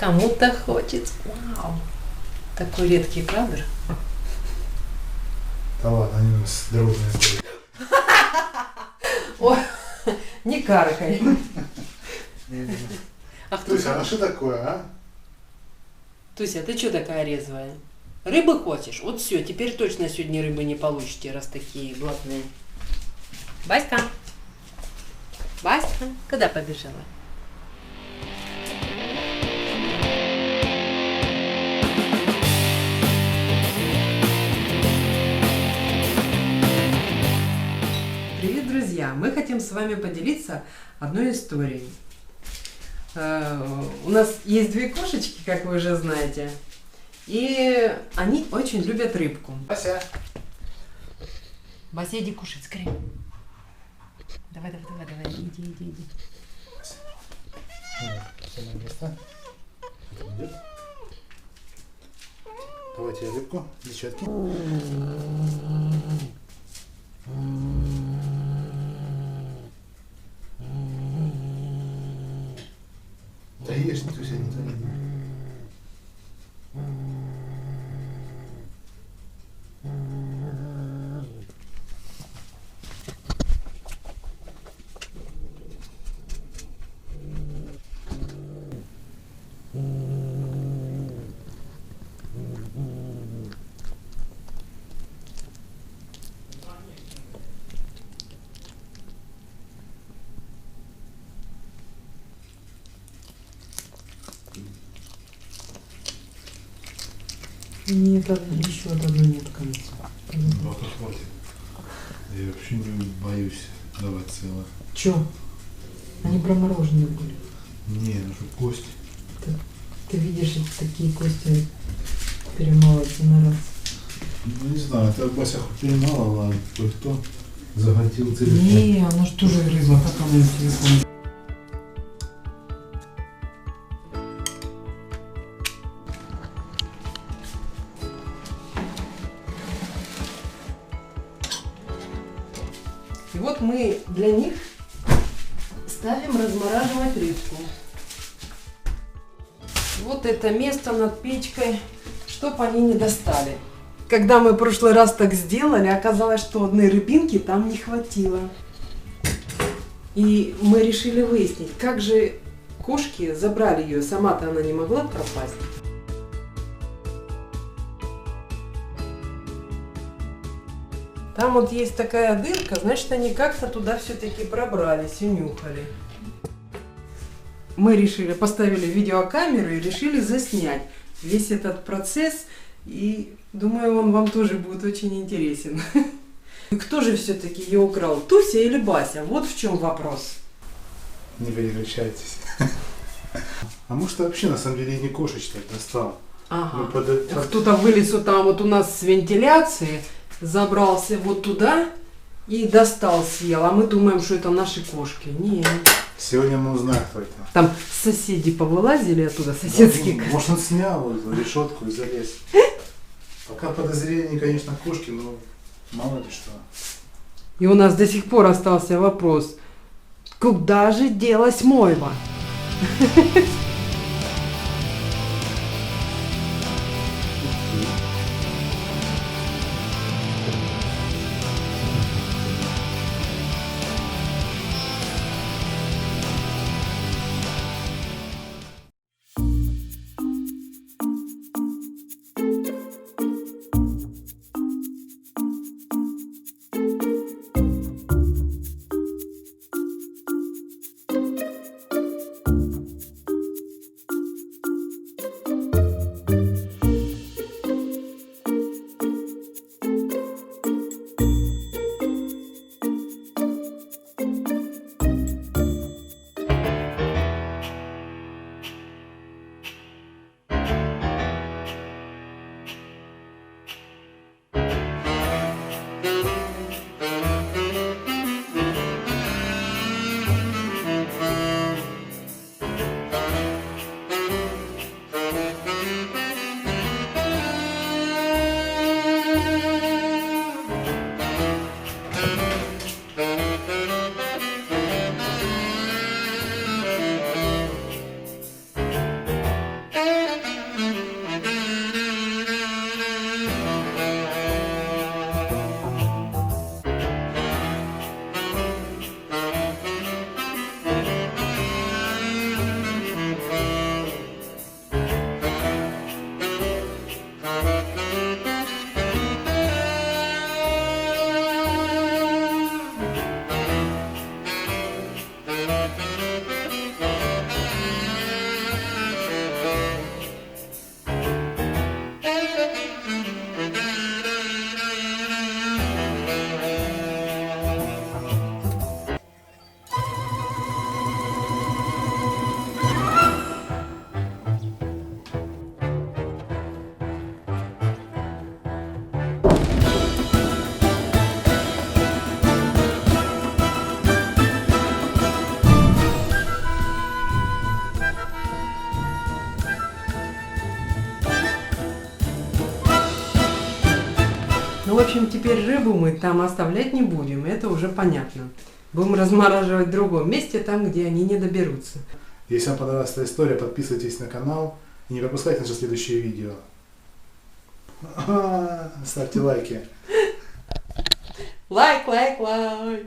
Кому-то хочется. Вау. Такой редкий кадр. Да ладно, они у нас дорожные были. Ой, не каркай. А кто Туся, а что такое, а? Туся, ты что такая резвая? Рыбы хочешь? Вот все, теперь точно сегодня рыбы не получите, раз такие блатные. Баська. Баська, куда побежала? Мы хотим с вами поделиться одной историей. Э, У нас есть две кошечки, как вы уже знаете, и они очень любят рыбку. Ася. Бася, иди кушать, скорее. Давай, давай, давай, давай, иди, иди, иди. Все на место. Идет. Давайте я рыбку, девчатки. Да ешь, не Туся, не Нет, еще одной нет конца. Вот, хватит. Я вообще не боюсь давать целое. Че? Они промороженные были. Не, ну что, кость. Ты видишь, эти такие кости перемалывать на раз. Ну не знаю, это Бася хоть перемалывала, а кое-кто захотел целиком. Не, оно же тоже рыба, как оно телефон. И вот мы для них ставим размораживать рыбку. Вот это место над печкой, чтоб они не достали. Когда мы в прошлый раз так сделали, оказалось, что одной рыбинки там не хватило. И мы решили выяснить, как же кошки забрали ее. Сама-то она не могла пропасть. Там вот есть такая дырка, значит, они как-то туда все-таки пробрались и нюхали. Мы решили, поставили видеокамеру и решили заснять весь этот процесс. И думаю, он вам тоже будет очень интересен. И Кто же все-таки ее украл, Туся или Бася? Вот в чем вопрос. Не переключайтесь. А может вообще на самом деле не кошечка достал? Ну, Ага. под- под- Кто-то вылез вот там вот у нас с вентиляции, забрался вот туда и достал, съел. А мы думаем, что это наши кошки. Нет. Сегодня мы узнаем, кто это. Там соседи повылазили оттуда, соседские. Да, Может он снял эту решетку и залез. Пока подозрения, конечно, кошки, но мало ли что. И у нас до сих пор остался вопрос, куда же делась Мойва? Ну, в общем, теперь рыбу мы там оставлять не будем, это уже понятно. Будем размораживать в другом месте, там, где они не доберутся. Если вам понравилась эта история, подписывайтесь на канал и не пропускайте наши следующие видео. Ставьте лайки. Лайк, лайк, лайк!